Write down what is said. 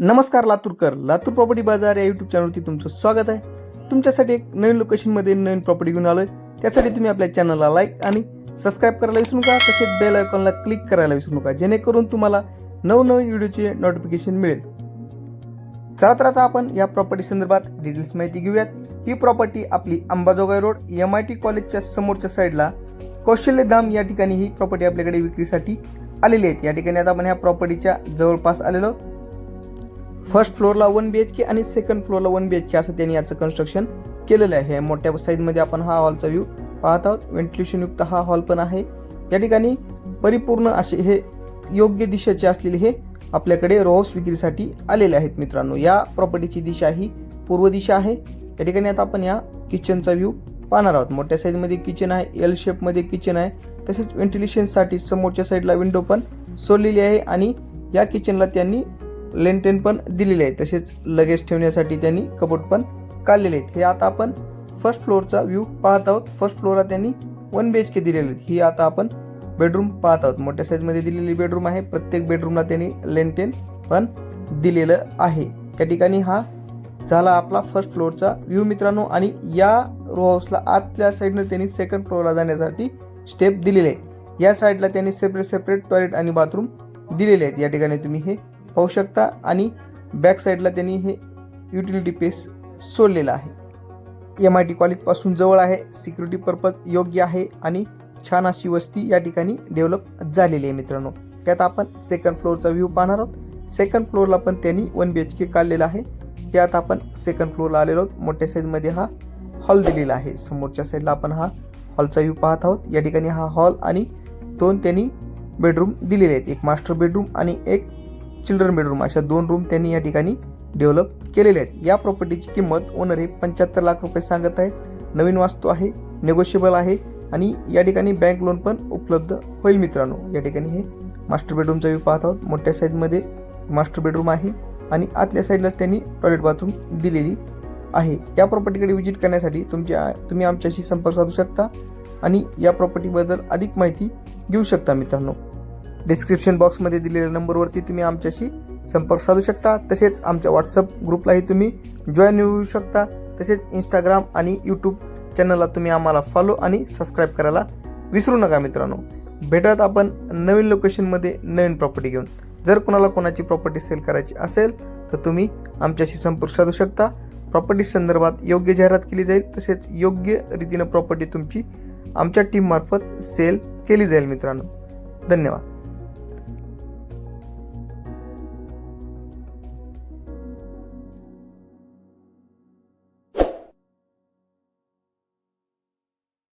नमस्कार लातूरकर लातूर प्रॉपर्टी बाजार या युट्यूब चॅनलवरती तुमचं स्वागत आहे. तुमच्यासाठी एक नवीन लोकेशनमध्ये नवीन प्रॉपर्टी घेऊन आलोय. त्यासाठी तुम्ही आपल्या चॅनलला लाईक आणि सबस्क्राईब करायला विसरू नका. तसेच बेल आयकॉनला क्लिक करायला विसरू नका. जेणेकरून तुम्हाला नवनवीन व्हिडिओचे नोटिफिकेशन मिळेल. चला तर आता आपण या प्रॉपर्टी संदर्भात डिटेल्स माहिती घेऊयात. ही प्रॉपर्टी आपली Ambajogai road M I T कॉलेजच्या समोरच्या साईडला कौशल्यधाम या ठिकाणी ही प्रॉपर्टी आपल्याकडे विक्रीसाठी आलेली आहेत या ठिकाणी आता आपण ह्या प्रॉपर्टीच्या जवळपास आलेलो आहोत. फर्स्ट फ्लोअरला वन बी एच के आणि सेकंड फ्लोअरला वन बी एच के असं त्यांनी याचं कन्स्ट्रक्शन केलेलं आहे. मोठ्या साईजमध्ये आपण हा हॉलचा व्ह्यू पाहत आहोत. व्हेंटिलेशनयुक्त हा हॉल पण आहे. या ठिकाणी परिपूर्ण असे हे योग्य दिशेचे असलेले हे आपल्याकडे रोहाऊस विक्रीसाठी आलेले आहेत मित्रांनो. या प्रॉपर्टीची दिशा ही पूर्व दिशा आहे. या ठिकाणी आता आपण या किचनचा व्ह्यू पाहणार आहोत. मोठ्या साईजमध्ये किचन आहे एल शेपमध्ये किचन आहे. तसेच व्हेंटिलेशनसाठी समोरच्या साईडला विंडो पण सोडलेली आहे आणि या किचनला त्यांनी लेंटेन पण दिलेले आहे तसेच लगेज ठेवण्यासाठी त्यांनी कबोर्ड पण काढलेले आहेत. हे आता आपण फर्स्ट फ्लोअरचा व्ह्यू पाहत आहोत. फर्स्ट फ्लोअरला त्यांनी वन बी एच के दिलेले आहेत. ही आता आपण बेडरूम पाहत आहोत. मोठ्या साईजमध्ये दिलेली बेडरूम आहे. प्रत्येक बेडरूमला त्यांनी लेंटेन पण दिलेलं आहे. या ठिकाणी हा झाला आपला फर्स्ट फ्लोअरचा व्ह्यू मित्रांनो. आणि या रो हाऊसला आतल्या साईडनं त्यांनी सेकंड फ्लोअरला जाण्यासाठी स्टेप दिलेले आहेत. या साईडला त्यांनी सेपरेट सेपरेट टॉयलेट आणि बाथरूम दिलेले आहेत. या ठिकाणी तुम्ही हे पाहू शकता. आणि बॅक साईडला त्यांनी हे युटिलिटी पेस सोडलेलं आहे. एम आय टी कॉलेजपासून जवळ आहे. सिक्युरिटी पर्पज योग्य आहे आणि छान अशी वस्ती या ठिकाणी डेव्हलप झालेली आहे मित्रांनो. त्यात आपण सेकंड फ्लोअरचा व्ह्यू पाहणार आहोत. सेकंड फ्लोअरला पण त्यांनी वन बी एच के काढलेला आहे. यात आपण सेकंड फ्लोअरला आलेलो आहोत. मोठ्या साईजमध्ये हा हॉल दिलेला आहे. समोरच्या साईडला आपण हा हॉलचा व्ह्यू पाहत आहोत. या ठिकाणी हा हॉल आणि दोन त्यांनी बेडरूम दिलेले आहेत. एक मास्टर बेडरूम आणि एक चिल्ड्रन बेडरूम अशा दोन रूम त्यांनी या ठिकाणी डेव्हलप केलेले आहेत. या प्रॉपर्टीची किंमत ओनर हे पंच्याहत्तर लाख रुपये सांगत आहेत. नवीन वास्तू आहे नेगोशिएबल आहे आणि या ठिकाणी बँक लोन पण उपलब्ध होईल मित्रांनो. या ठिकाणी हे मास्टर बेडरूमचा व्ह्यू पाहत आहोत. मोठ्या साईजमध्ये मास्टर बेडरूम आहे आणि आतल्या साईडलाच त्यांनी टॉयलेट बाथरूम दिलेली आहे. या प्रॉपर्टीकडे व्हिजिट करण्यासाठी तुमच्या तुम्ही आमच्याशी संपर्क साधू शकता आणि या प्रॉपर्टीबद्दल अधिक माहिती घेऊ शकता मित्रांनो. डिस्क्रिप्शन बॉक्समध्ये दिलेल्या नंबरवरती तुम्ही आमच्याशी संपर्क साधू शकता. तसेच आमच्या व्हॉट्सअप ग्रुपलाही तुम्ही जॉईन होऊ शकता. तसेच इंस्टाग्राम आणि यूट्यूब चॅनलला तुम्ही आम्हाला फॉलो आणि सबस्क्राईब करायला विसरू नका मित्रांनो. भेटत आपण नवीन लोकेशनमध्ये नवीन प्रॉपर्टी घेऊन. जर कोणाला कोणाची प्रॉपर्टी सेल करायची असेल तर तुम्ही आमच्याशी संपर्क साधू शकता. प्रॉपर्टी संदर्भात योग्य जाहिरात केली जाईल. तसेच योग्य रीतीनं प्रॉपर्टी तुमची आमच्या टीममार्फत सेल केली जाईल मित्रांनो. धन्यवाद.